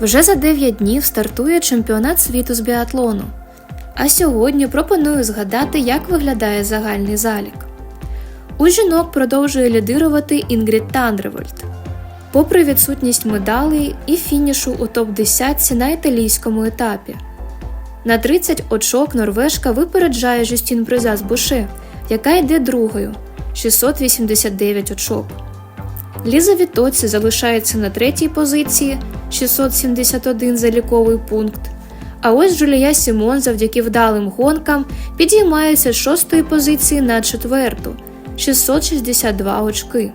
Вже за 9 днів стартує чемпіонат світу з біатлону. А сьогодні пропоную згадати, як виглядає загальний залік. У жінок продовжує лідирувати Інгрід Тандревольд. Попри відсутність медалей і фінішу у топ-10 на італійському етапі. На 30 очок норвежка випереджає Жюстін Призас Буше, яка йде другою 689 очок. Ліза Вітоці залишається на третій позиції 671 заліковий пункт. А ось Джулія Сімон завдяки вдалим гонкам підіймається з шостої позиції на четверту 662 очки.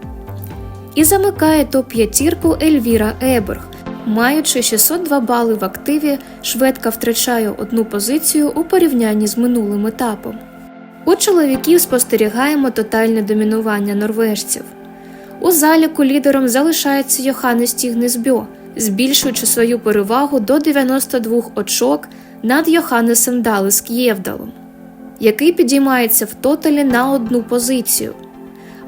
І замикає топ-п'ятірку Ельвіра Еберг. Маючи 602 бали в активі, шведка втрачає одну позицію у порівнянні з минулим етапом. У чоловіків спостерігаємо тотальне домінування норвежців. У заліку лідером залишається Йоханнес Тігнесбьо, збільшуючи свою перевагу до 92 очок над Йоханнесом Далес К'євдалом, який підіймається в тоталі на одну позицію.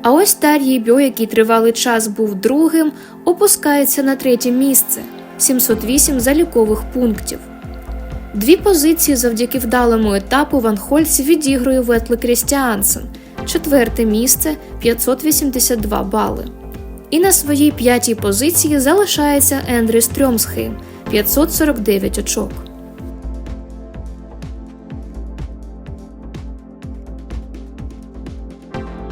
А ось Тар'ї Бьо, який тривалий час був другим, опускається на третє місце 708 залікових пунктів. Дві позиції завдяки вдалому етапу Ван Хольц відігрує Ветле Крістіансен, четверте місце 582 бали. І на своїй п'ятій позиції залишається Ендрі Стрьомсхейм 549 очок.